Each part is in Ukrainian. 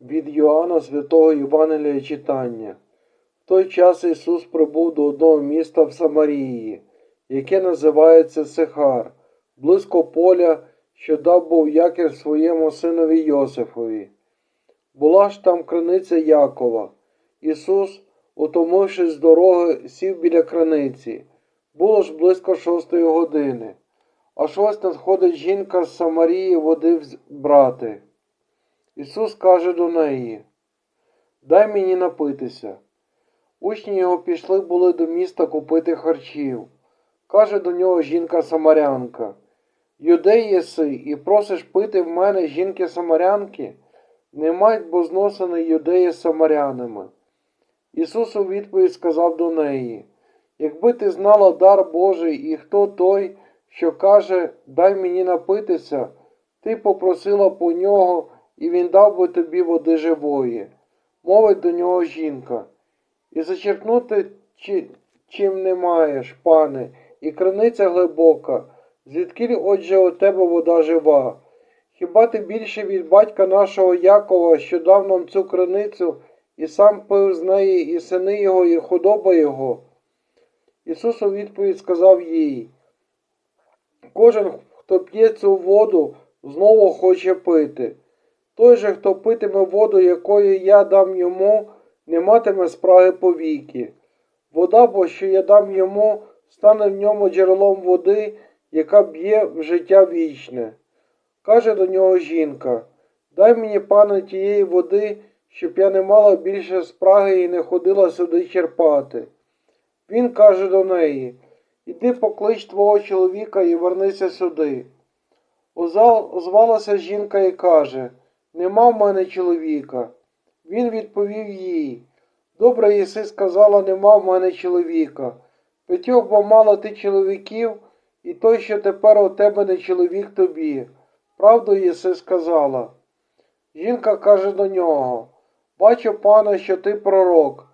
Від Йоанна Святого Євангелія читання. В той час Ісус прибув до одного міста в Самарії, яке називається Сихар, близько поля, що дав був якір своєму синові Йосифові. Була ж там криниця Якова. Ісус, утомившись з дороги, сів біля криниці. Було ж близько шостої години. Аж ось надходить жінка з Самарії води брати. Ісус каже до неї, дай мені напитися. Учні його пішли були до міста купити харчів. Каже до нього жінка самарянка, Юдей єси і просиш пити в мене жінки самарянки? Не мають бо зносини юдеї самарянами. Ісус у відповідь сказав до неї, якби ти знала дар Божий і хто той, що каже, дай мені напитися, ти попросила по нього, і він дав би тобі води живої. Мовить до нього жінка. І зачерпнути чи, чим не маєш, пане, і криниця глибока, звідки отже у тебе вода жива. Хіба ти більше від батька нашого Якова, що дав нам цю криницю, і сам пив з неї, і сини його, і худоба його? Ісус у відповідь сказав їй, Кожен, хто п'є цю воду, знову хоче пити. Той же, хто питиме воду, якої я дам йому, не матиме спраги повіки. Вода, бо що я дам йому, стане в ньому джерелом води, яка б'є в життя вічне. Каже до нього жінка, дай мені, пане, тієї води, щоб я не мала більше спраги і не ходила сюди черпати. Він каже до неї, Іди поклич твого чоловіка і вернися сюди. Озвалася жінка і каже, Нема в мене чоловіка. Він відповів їй, Добре єси сказала, нема в мене чоловіка. П'ятьох бо мала ти чоловіків, і той, що тепер у тебе не чоловік тобі. Правду єси сказала. Жінка каже до нього, Бачу, пане, що ти пророк.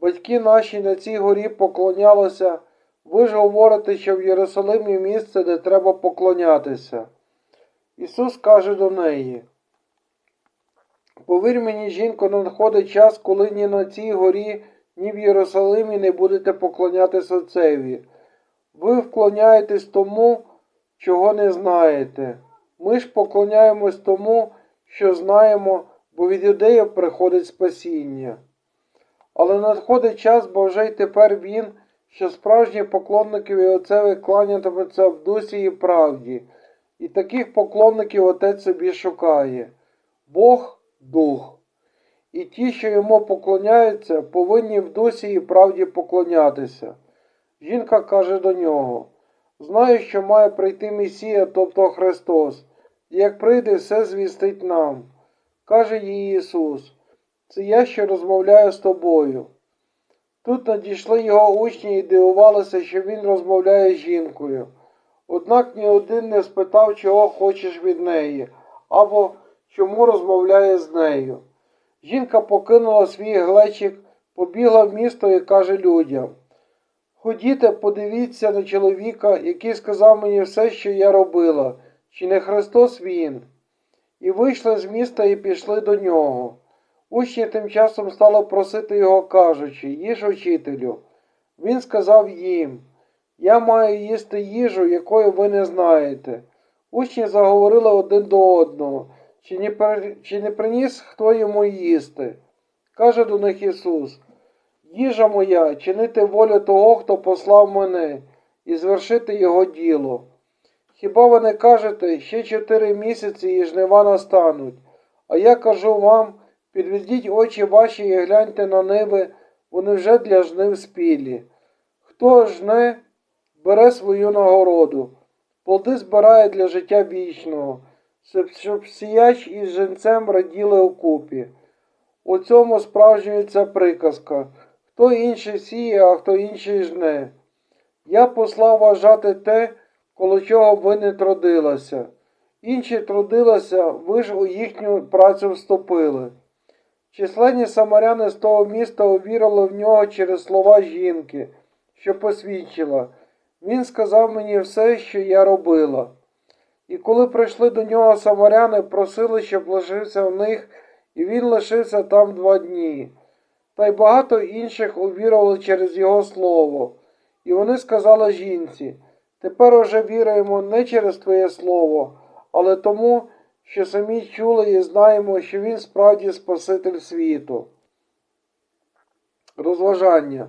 Батьки наші на цій горі поклонялися. Ви ж говорите, що в Єрусалимі місце, де треба поклонятися. Ісус каже до неї, Повір мені, жінко, надходить час, коли ні на цій горі, ні в Єрусалимі не будете поклонятися Отцеві. Ви вклоняєтесь тому, чого не знаєте. Ми ж поклоняємось тому, що знаємо, бо від юдеїв приходить спасіння. Але надходить час, бо вже й тепер він, що справжні поклонники і отцеві кланятимуться в дусі і правді, і таких поклонників отець собі шукає. Бог дух. І ті, що йому поклоняються, повинні в дусі і правді поклонятися. Жінка каже до нього: Знаю, що має прийти Месія, тобто Христос, і як прийде, все звістить нам. Каже їй Ісус, це я, що розмовляю з тобою. Тут надійшли його учні і дивувалися, що він розмовляє з жінкою. Однак ні один не спитав, чого хочеш від неї, або чому розмовляє з нею. Жінка покинула свій глечик, побігла в місто і каже людям Ходіте, подивіться на чоловіка, який сказав мені все, що я робила, чи не Христос він? І вийшли з міста і пішли до нього. Учні тим часом стали просити його, кажучи, їж учителю. Він сказав їм, я маю їсти їжу, якої ви не знаєте. Учні заговорили один до одного, чи не, чи не приніс хто йому їсти. Каже до них Ісус, їжа моя, чинити волю того, хто послав мене, і звершити його діло. Хіба ви не кажете, ще чотири місяці і жнива настануть, а я кажу вам, підведіть очі ваші і гляньте на ниви, вони вже для жнив спілі. Хто жне, бере свою нагороду, плоди збирає для життя вічного, щоб- сіяч із женцем раділи окупі. У цьому справжнюється приказка. Хто інший сіє, а хто інший жне. Я послав вважати те, коло чого ви не трудилися. Інші трудилися, ви ж у їхню працю вступили. Численні самаряни з того міста увірили в нього через слова жінки, що посвідчила. Він сказав мені все, що я робила. І коли прийшли до нього самаряни, просили, щоб лишився в них і він лишився там два дні. Та й багато інших увірували через його слово. І вони сказали жінці, тепер уже віруємо не через Твоє слово, але тому, що самі чули і знаємо, що Він справді Спаситель світу. Розважання.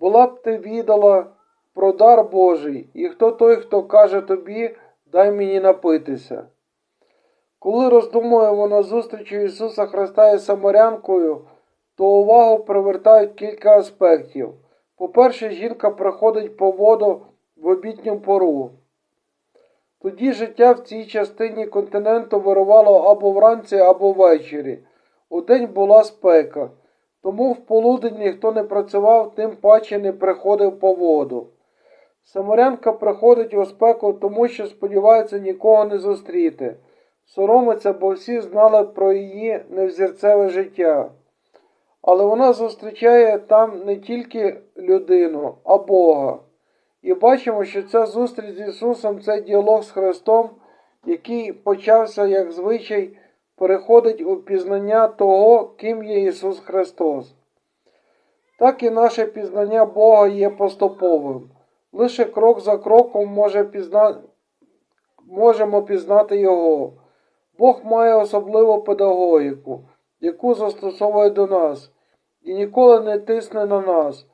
Була б ти відала про дар Божий, і хто той, хто каже тобі, дай мені напитися. Коли роздумуємо на зустрічі Ісуса Христа із Самарянкою, то увагу привертають кілька аспектів. По-перше, жінка приходить по воду в обітню пору. Тоді життя в цій частині континенту вирувало або вранці, або ввечері. Удень була спека, тому в полудень ніхто не працював, тим паче не приходив по воду. Самарянка приходить у спеку, тому що сподівається нікого не зустріти. Соромиться, бо всі знали про її невзірцеве життя. Але вона зустрічає там не тільки людину, а Бога. І бачимо, що ця зустріч з Ісусом це діалог з Христом, який почався як звичай, переходить у пізнання того, ким є Ісус Христос. Так і наше пізнання Бога є поступовим. Лише крок за кроком може пізна... можемо пізнати Його. Бог має особливу педагогіку, яку застосовує до нас, і ніколи не тисне на нас,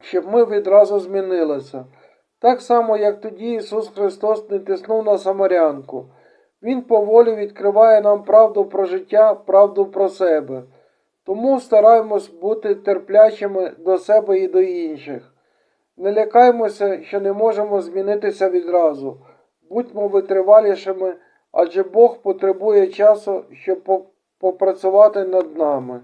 щоб ми відразу змінилися. Так само, як тоді Ісус Христос не тиснув на Самарянку. Він поволі відкриває нам правду про життя, правду про себе. Тому стараємось бути терплячими до себе і до інших. Не лякаймося, що не можемо змінитися відразу. Будьмо витривалішими, адже Бог потребує часу, щоб попрацювати над нами.